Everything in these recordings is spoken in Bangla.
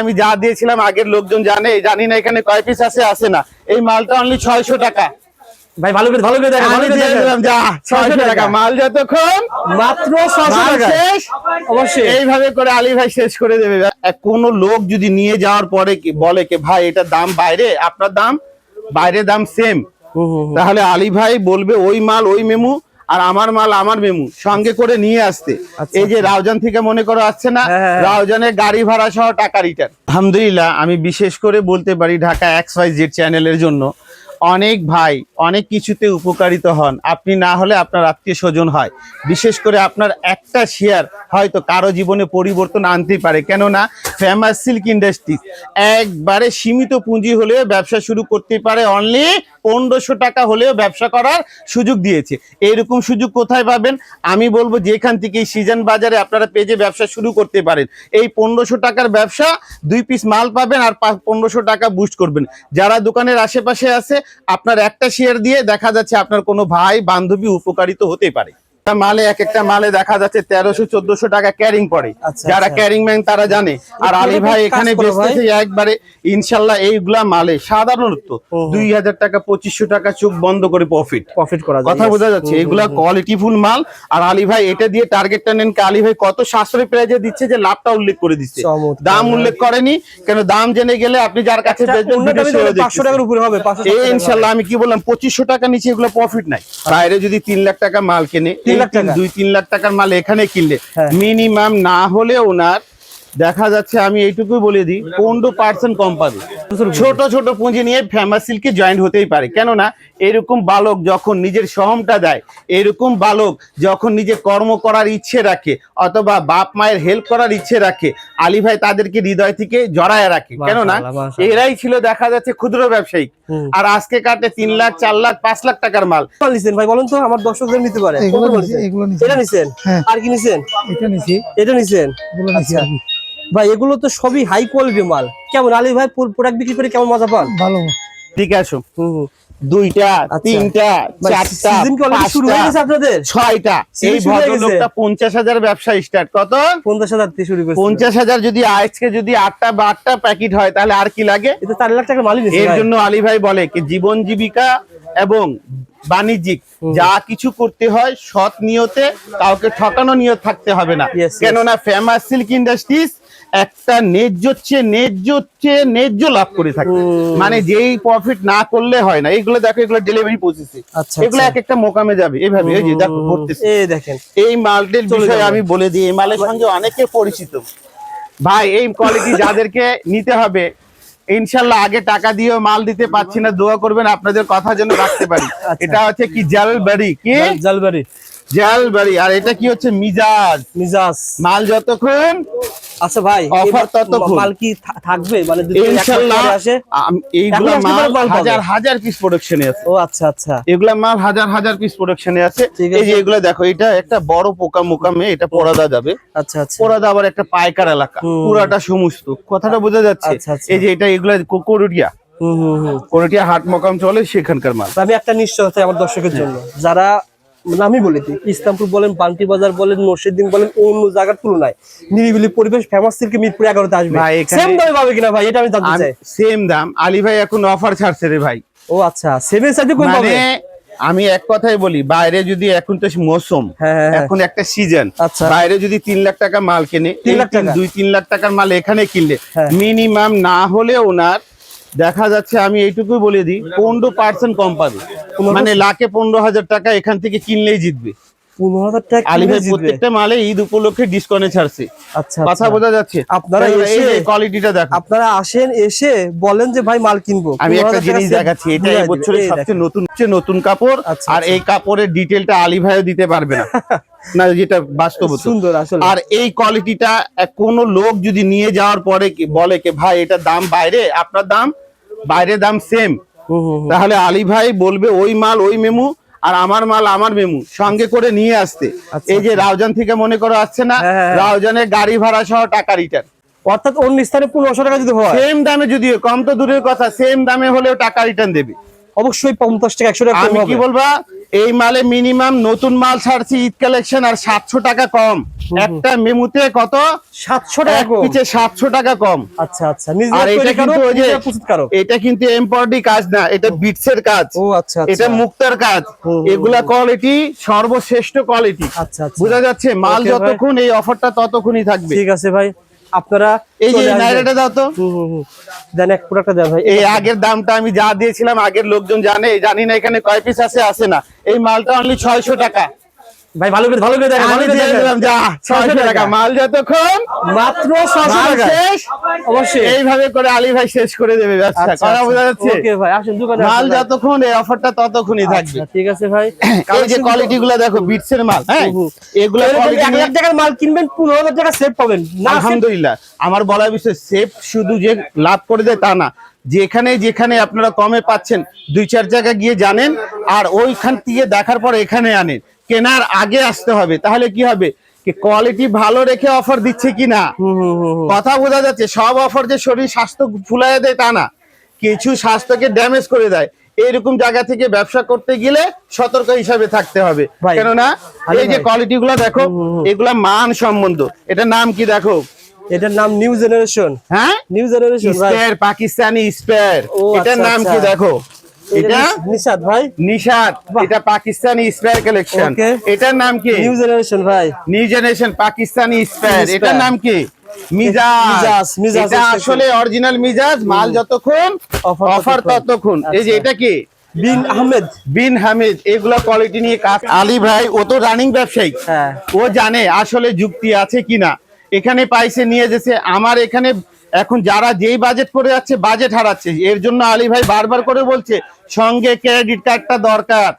আমি যা দিয়েছিলাম আগের লোকজন জানে জানি না এখানে কয় পিস আছে আছে না। এই মালটা অনলি ছয়শো টাকা। ভাই ভালো করে ভালো করে দেখেন ভালো করে দিলাম যা ছয়শো টাকা। টাকা। মাল যতক্ষণ মাত্র 600 টাকা অবশ্যই। এইভাবে করে আলী ভাই শেষ করে দেবে। কোনো লোক যদি নিয়ে যাওয়ার পরে কি বলে কি ভাই এটা দাম বাইরে আপনার দাম বাইরে দাম সেম। তাহলে আলী ভাই বলবে ওই মাল ওই মেমু আর আমার মাল আমার মেমু সঙ্গে করে নিয়ে আসতে। আচ্ছা, এই যে রাউজান থেকে মনে করো আসছে না হ্যাঁ, হ্যাঁ, হ্যাঁ। রাউজানের গাড়ি ভাড়া সহ টাকা রিটার্ন আলহামদুলিল্লাহ আমি বিশেষ করে বলতে পারি ঢাকা এক্স ওয়াই জেড চ্যানেলের জন্য অনেক ভাই অনেক কিছুতে উপকারিত হন। আপনি না হলে আপনার আত্মীয় স্বজন হয়। বিশেষ করে আপনার একটা শেয়ার হয়তো কারও জীবনে পরিবর্তন আনতেই পারে। কেননা ফেমাস সিল্ক ইন্ডাস্ট্রি একবারে সীমিত পুঁজি হলেও ব্যবসা শুরু করতে পারে। অনলি পনেরোশো টাকা হলেও ব্যবসা করার সুযোগ দিয়েছে। এরকম সুযোগ কোথায় পাবেন? আমি বলব যেখান থেকে সিজন বাজারে আপনারা পেজে ব্যবসা শুরু করতে পারেন। এই পনেরোশো টাকার ব্যবসা দুই পিস মাল পাবেন আর পনেরোশো টাকা বুস্ট করবেন। যারা দোকানের আশেপাশে আছে, আপনার একটা শেয়ার দিয়ে দেখা যাচ্ছে আপনার কোনো ভাই, বান্ধবী উপকারিত হতে পারে। মালে এক একটা মালে দেখা যাচ্ছে তেরোশো চোদ্দশো টাকা ক্যারিং পড়ে। আচ্ছা, যারা আচ্ছা। ক্যারিং ম্যান তারা জানে। আর আলী ভাই এখানে বেচতেছে একবারে ইনশাল্লাহ এইগুলা মালে সাধারণত দুই হাজার টাকা পঁচিশশো টাকা চোখ বন্ধ করে প্রফিট প্রফিট করা কথা বোঝা যাচ্ছে এগুলা হুম। কোয়ালিটিফুল মাল। আর আলী ভাই এটা দিয়ে টার্গেটটা নেন আলী ভাই কত সাশ্রয় প্রাইজে দিচ্ছে যে লাভটা উল্লেখ করে দিচ্ছে। দাম উল্লেখ করেনি কেন দাম জেনে গেলে আপনি যার কাছে একটা বেচবেন অন্য video দামে সেও ধরলে 500 দেখতেছে। টাকার উপরে হবে এই ইনশাল্লাহ আমি কি বললাম পঁচিশশো টাকা নিচে এগুলো প্রফিট নাই। বাইরে যদি তিন লাখ টাকা মাল কেনে? দুই তিন লাখ টাকার মাল এখানে কিনলে হ্যাঁ। মিনিমাম না হলে ওনার দেখা যাচ্ছে আমি এইটুকুই বলে দিই পনেরো পার্সেন্ট কম পাবে ছোট ছোট পুঁজি নিয়ে ফেমাস সিল্কে জয়েন্ট হতেই পারে কেননা এরকম বালক যখন নিজের সহমটা দেয় এরকম বালক যখন নিজে কর্ম করার ইচ্ছে রাখে অথবা বাপ মায়ের হেল্প করার ইচ্ছে রাখে আলী ভাই তাদেরকে হৃদয় থেকে জড়ায় রাখে কেননা। এরাই ছিল দেখা যাচ্ছে ক্ষুদ্র ব্যবসায়ী। আর আজকে কাটে তিন লাখ চার লাখ পাঁচ লাখ টাকার মাল। নিচ্ছেন নিছেন ভাই বলুন তো আমার দর্শকদের নিতে পারে। এটা নিছেন? হ্যাঁ। আর কি নিছেন? এটা নিছি। এটা নিছেন? এগুলো নিছি আচ্ছা। ভাই এগুলো তো সবই হাই কোয়ালিটি মাল। কেমন আলী ভাই প্রোডাক্ট বিক্রি করে কেমন মজা পান? ভালো। ঠিক আছে। দুইটা আচ্ছা। তিনটা চারটা শুরু হয়ে গেছে আপনাদের? ছয়টা। এই? ভদ্রলোকটা পঞ্চাশ হাজার ব্যবসা স্টার্ট কত? পঞ্চাশ হাজার শুরু করছে। পঞ্চাশ হাজার যদি আজকে যদি আটটা বা আটটা প্যাকেট হয় তাহলে আর কি লাগে? চার লাখ টাকা নিছে এর জন্য আলী ভাই বলে কি জীবন জীবিকা এবং বাণিজ্যিক যা কিছু করতে হয় সৎ নিয়তে কাউকে ঠকানো নিয়ত থাকতে হবে না. কেননা ফেমাস সিল্ক ইন্ডাস্ট্রিজ একটা ন্যায্য চেয়ে ন্যায্য চেয়ে ন্যায্য লাভ করে থাকে মানে যেই প্রফিট না করলে হয় না। এগুলো দেখো এগুলো ডেলিভারি আচ্ছা, এগুলো আচ্ছা। এক একটা মোকামে যাবে। এইভাবে এই যে দেখো ভরতেছে এই দেখেন। এই মালটির বিষয়ে আমি বলে দিই এই মালের সঙ্গে অনেকে পরিচিত। ভাই এই কোয়ালিটি যাদেরকে নিতে হবে ইনশাল্লাহ আগে টাকা দিয়েও মাল দিতে পারছি না দোয়া করবেন আপনাদের কথা যেন রাখতে পারি। আচ্ছা। এটা হচ্ছে কি জালবাড়ি? কি? জাল- জালবাড়ি। জালবাড়ি। আর এটা কি হচ্ছে? মিজাজ। মিজাজ। মাল যতক্ষণ আচ্ছা ভাই এবার ততক্ষণ। মাল কি থাকবে? মানে আসে? এইগুলা মাল হাজার হাজার পিস প্রোডাকশনে আছে। ও আচ্ছা আচ্ছা। এগুলা মাল হাজার হাজার পিস প্রোডাকশনে আছে। এই যে। এগুলা দেখো এটা একটা বড় পোকা মোকামে এটা পরাদা যাবে। আচ্ছা আচ্ছা। পোরাদা আবার একটা পাইকার এলাকা। পুরাটা সমস্ত। কথাটা বোঝা যাচ্ছে। আচ্ছা, আচ্ছা। এই যে এটা এগুলা কো- করটিয়া হুম হুম হুম। করটিয়া হাট মোকাম চলে সেখানকার মাল। আমি একটা নিশ্চয়তা আমার দর্শকের জন্য। যারা মানে আমি বলি দিই, ইসলামপুর বলেন পান্টি বাজার বলেন মসজিদ্দিন বলেন অন্য জায়গার তুলনায় নিরিবিলি পরিবেশ ফেমাস সিল্কে মিরপুর এগারোতে আসবে ভাই, সেম দামে পাবে কিনা ভাই এটা আমি জানতে চাই সেম দাম আলী ভাই এখন অফার ছাড়ছে রে ভাই ও আচ্ছা সেভেন সাইজে কোন পাবে মানে আমি এক কথাই বলি বাইরে যদি এখন তো মৌসুম হ্যাঁ, হ্যাঁ, হ্যাঁ। এখন একটা সিজন আচ্ছা। বাইরে যদি তিন লাখ টাকা মাল কেনে? দুই তিন লাখ টাকার মাল এখানে কিনলে। মিনিমাম না হলে ওনার দেখা যাচ্ছে আমি এইটুকুই বলে দিই পনেরো পার্সেন্ট কম পাবে মানে লাখে পনেরো হাজার টাকা এখান থেকে কিনলেই জিতবে। পনেরো হাজার টাকা আলী ভাই প্রত্যেকটা মালে ঈদ উপলক্ষে ডিসকাউন্টে ছাড়ছে। আচ্ছা কথা আচ্ছা। বোঝা যাচ্ছে। আপনারা এসে- কোয়ালিটিটা দেখো। আপনারা আসেন এসে বলেন যে ভাই মাল কিনবো। আমি একটা জিনিস দেখাচ্ছি এটা এই বছরের সবচেয়ে নতুন নতুন কাপড় আচ্ছা, আর আচ্ছা। এই কাপড়ের ডিটেলটা আলী ভাইও দিতে পারবে না। না যেটা বাস্তবত সুন্দর আসলে। আর এই কোয়ালিটিটা কোন লোক যদি নিয়ে যাওয়ার পরে বলে কি ভাই এটা দাম বাইরে আপনার দাম বাইরে দাম সেম। তাহলে আলী ভাই বলবে ওই মাল ওই মেমু আর আমার মাল আমার মেমু সঙ্গে করে নিয়ে আসতে। আচ্ছা, এই যে রাউজান থেকে মনে করো আসছে না হ্যাঁ, হ্যাঁ। রাউজানের গাড়ি ভাড়া সহ টাকা রিটার্ন অর্থাৎ অন্য স্থানে পনেরোশো টাকা যদি হয়। সেম দামে যদিও কম তো দূরের কথা সেম দামে হলেও টাকা রিটার্ন দেবে। অবশ্যই পঞ্চাশ টাকা একশো টাকা আমি কি বলবা? এই মালে মিনিমাম নতুন মাল ছাড়ছি ঈদ কালেকশন আর সাতশো টাকা কম। একটা মেমুতে কত? সাতশো টাকা পিছে সাতশো টাকা কম। আচ্ছা আচ্ছা। আর এটা কিন্তু ওই যে এটা কিন্তু এমপর্ডি কাজ না এটা বিটসের কাজ। ও আচ্ছা আচ্ছা। এটা মুক্তার কাজ। এগুলা কোয়ালিটি সর্বশ্রেষ্ঠ কোয়ালিটি আচ্ছা আচ্ছা। বোঝা যাচ্ছে মাল যতক্ষণ এই অফারটা ততক্ষণই থাকবে। ঠিক আছে ভাই। আপনারা এই যে নাইরাটা দাও তো। দেন এক পুরাটা দেন ভাই। এই আগের দামটা আমি যা দিয়েছিলাম আগের লোকজন জানে জানি না এখানে কয় পিস আছে আসে না। এই মালটা অনলি ছয়শো টাকা। ভাই ভালো করে ভালো করে দেখেন ভালো করে দিয়ে যা ছয়শো টাকা। টাকা। মাল যতক্ষণ মাত্র ছশো মাল টাকা। শেষ অবশ্যই। এইভাবে করে আলী ভাই শেষ করে দেবে ব্যবসা। আচ্ছা, বোঝা আচ্ছা। যাচ্ছে? ওকে ভাই আসেন দোকানে মাল যতক্ষণ এই অফারটা ততক্ষণই থাকবে। আচ্ছা, ঠিক আছে ভাই। এই যে কোয়ালিটি গুলা দেখো বিটস এর মাল হ্যাঁ। এগুলা লাখ টাকার মাল কিনবেন টাকা সেভ পাবেন। আলহামদুলিল্লাহ। আমার বলা বিষয় সেফ শুধু যে লাভ করে দেয় তা না। যেখানে যেখানে আপনারা কমে পাচ্ছেন দুই চার জায়গা গিয়ে জানেন আর ওইখান থেকে দেখার পর এখানে আনেন। কেনার আগে আসতে হবে তাহলে কি হবে? কোয়ালিটি ভালো রেখে অফার দিচ্ছে কিনা। কথা বোঝা যাচ্ছে সব অফার যে শরীর স্বাস্থ্য ফুলাই দেয় তা না। কিছু স্বাস্থ্যকে ড্যামেজ করে দেয়। এইরকম জায়গা থেকে ব্যবসা করতে গেলে সতর্ক হিসাবে থাকতে হবে। কেননা এই যে কোয়ালিটি গুলো দেখো এগুলা মান সম্বন্ধ। এটা নাম কি দেখো? এটার নাম নিউ জেনারেশন হ্যাঁ? নিউ জেনারেশন পাকিস্তানি স্পেয়ার এটার আচ্ছা, নাম কি আচ্ছা। দেখো? এটা নিশাদ ভাই। নিশাদ এটা পাকিস্তানি স্পেয়ার কালেকশন এটার নাম কি? নিউ জেনারেশন ভাই। নিউ জেনারেশন পাকিস্তানি স্পেয়ার এটার নাম কি? মিজাজ। মিজাজ, মিজাজ এটা আসলে অরিজিনাল মিজাজ মাল যতক্ষণ অফার ততক্ষণ। এই যে আচ্ছা। এটা কি? বিন আহমেদ। বিন হামিদ এগুলা কোয়ালিটি নিয়ে কাজ। আলী ভাই ও তো রানিং ব্যবসায়ী। হ্যাঁ। ও জানে আসলে যুক্তি আছে কিনা। এখানে পাইছে নিয়ে যেছে। আমার এখানে এখন যারা যেই বাজেট করে যাচ্ছে বাজেট হারাচ্ছে। এর জন্য আলী ভাই বারবার করে বলছে সঙ্গে ক্রেডিট কার্ডটা দরকার।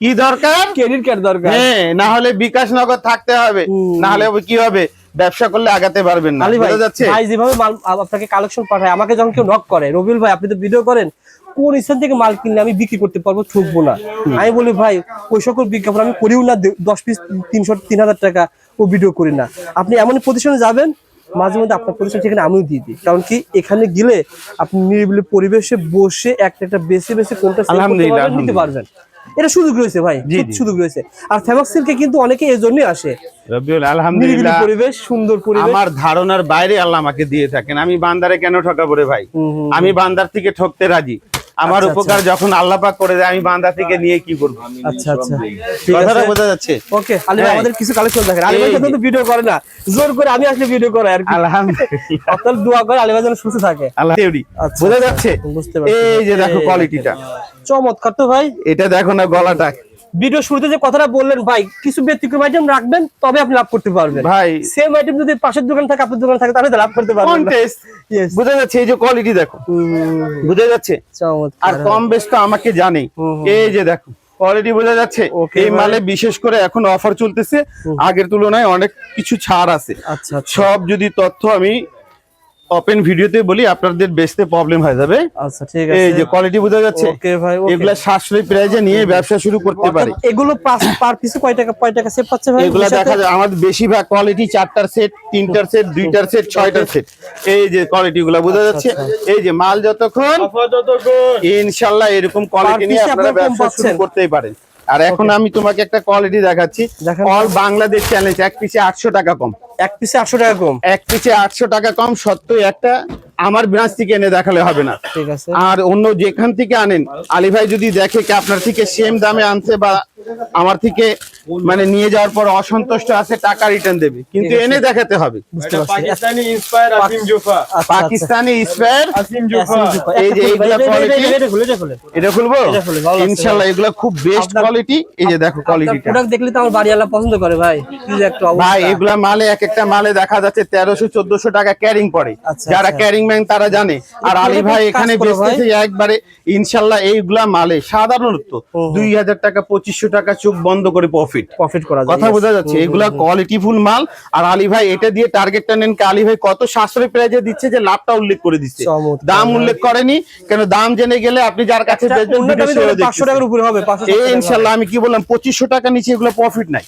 কি দরকার? ক্রেডিট কার্ড দরকার। হ্যাঁ না হলে বিকাশ নগদ থাকতে হবে। না হলে কি হবে? ব্যবসা করলে আগাতে পারবেন না। বোঝা যাচ্ছে? ভাই যেভাবে মাল আপনাকে কালেকশন পাঠায় আমাকে যখন কেউ নক করে রবিউল ভাই আপনি তো ভিডিও করেন কোন স্থান থেকে মাল কিনলে আমি বিক্রি করতে পারব ঠকবো না। আমি বলি ভাই ওই সকল বিজ্ঞাপন আমি করিও না দশ পিস তিনশো তিন হাজার টাকা ও ভিডিও করি না। আপনি এমন প্রতিষ্ঠানে যাবেন মাঝে মধ্যে আপনার প্রতিষ্ঠান সেখানে আমিও দিয়ে দিই। কারণ কি এখানে গেলে আপনি নিরিবিলি পরিবেশে বসে একটা একটা বেছে বেছে কোনটা নিতে পারবেন এটা সুযোগ রয়েছে ভাই। সুযোগ রয়েছে। আর ফেমাস সিল্কে কিন্তু অনেকে এই জন্যই আসে আলহামদুলিল্লাহ। পরিবেশ সুন্দর পরিবেশ। আমার ধারণার বাইরে আল্লাহ আমাকে দিয়ে থাকেন। আমি বান্দারে কেন ঠকাবো রে ভাই? আমি বান্দার থেকে ঠকতে রাজি। আমার আচ্ছা, উপকার যখন আল্লাহ পাক করে দেয় আমি বান্দা থেকে নিয়ে কি করব? আচ্ছা আচ্ছা। কথাটা বোঝা যাচ্ছে? ওকে আলী ভাই হ্যাঁ। আমাদের কিছু কালেকশন দেখেন। আলী ভাই এই সাথে যে। তো ভিডিও করে না। জোর করে আমি আসলে ভিডিও করে আর কি। আলহামদুলিল্লাহ। অতল দোয়া করে আলী ভাই যেন সুস্থ থাকে। আল্লাহ। আচ্ছা, বোঝা আচ্ছা, যাচ্ছে? বুঝতে পারছি। এই যে দেখো কোয়ালিটিটা চমৎকার তো ভাই। এটা দেখো না গলাটা। ভিডিও শুরুতে যে কথাটা বললেন ভাই কিছু ব্যতিক্রম আইটেম রাখবেন তবে আপনি লাভ করতে পারবেন। ভাই। সেম আইটেম যদি পাশের দোকান থাকে আপনার দোকান থাকে তাহলে লাভ করতে পারবেন Yes. যাচ্ছে এই যে কোয়ালিটি দেখো। বোঝা যাচ্ছে? আর কম বেশ তো আমাকে জানে। এই যে দেখো কোয়ালিটি বোঝা যাচ্ছে। এই। মালে বিশেষ করে এখন অফার চলতেছে। আগের তুলনায় অনেক কিছু ছাড় আছে। আচ্ছা আচ্ছা। সব যদি তথ্য আমি ওপেন ভিডিওতে বলি আপনাদের বেচতে প্রবলেম হয়ে যাবে। আচ্ছা ঠিক এই আছে যে কোয়ালিটি বোঝা যাচ্ছে ওকে ভাই এগুলা সাশ্রয়ী প্রাইজে নিয়ে ব্যবসা শুরু করতে পারে। এগুলো পার পিসে কয় টাকা কয় টাকা সেভ পাচ্ছে ভাই? এগুলা দেখা যায় আমাদের বেশিরভাগ কোয়ালিটি চারটার সেট তিনটার সেট দুইটার সেট ছয়টার সেট এই যে কোয়ালিটি গুলা বোঝা যাচ্ছে। আচ্ছা, এই যে মাল যতক্ষণ ইনশাল্লাহ এরকম কোয়ালিটি নিয়ে আপনারা আপনারা ব্যবসা শুরু করতেই পারেন। আর এখন আমি তোমাকে একটা কোয়ালিটি দেখাচ্ছি। অল বাংলাদেশ চ্যালেঞ্জ এক পিসে আটশো টাকা কম। এক পিসে আটশো টাকা কম? এক পিসে আটশো টাকা কম সত্যই একটা আমার ব্রাঞ্চ থেকে এনে দেখালে হবে না। ঠিক আছে। আর অন্য যেখান থেকে আনেন আলী ভাই যদি দেখে কি আপনার থেকে সেম দামে আনছে বা আমার থেকে মানে নিয়ে যাওয়ার পর অসন্তুষ্ট আছে টাকা রিটার্ন দেবে। কিন্তু এনে দেখাতে হবে। পাকিস্তানি ইন্সপায়ার আসিম জোফা। পাকিস্তানি স্পেয়ার আসিম আসিম এই যে এইগুলা এটা- এটা খুলে, এটা খুলে। এটা খুলবো? এগুলো খুব বেস্ট কোয়ালিটি এই যে দেখো কোয়ালিটিটা দেখলে তো আমার বাড়িওয়ালা পছন্দ করে ভাই। কি একটা অবস্থা। ভাই এগুলা মালে এক একটা মালে দেখা যাচ্ছে তেরোশো চোদ্দশো টাকা ক্যারিং পড়ে। আচ্ছা, যারা আচ্ছা। ক্যারিং ম্যান তারা জানে। আর আলী ভাই এখানে বেচতেছে একবারে ইনশাল্লাহ এইগুলা মালে। সাধারণত হুম, হুম। দুই হাজার টাকা পঁচিশশো টাকা চোখ বন্ধ করে প্রফিট প্রফিট করা যায়, কথা বোঝা যাচ্ছে এগুলা কোয়ালিটি ফুল মাল আর আলী ভাই এটা দিয়ে টার্গেটটা নেন কি? আলী ভাই কত সাশ্রয় প্রাইজে দিচ্ছে যে লাভটা উল্লেখ করে দিচ্ছে। দাম উল্লেখ করেনি কেন দাম জেনে গেলে আপনি যার কাছে বেচবেন অন্য video দামে সেও ধরলে 500 টাকার উপরে হবে 500 এই ইনশাআল্লাহ আমি কি বললাম 2500 টাকা নিচে এগুলো প্রফিট নাই।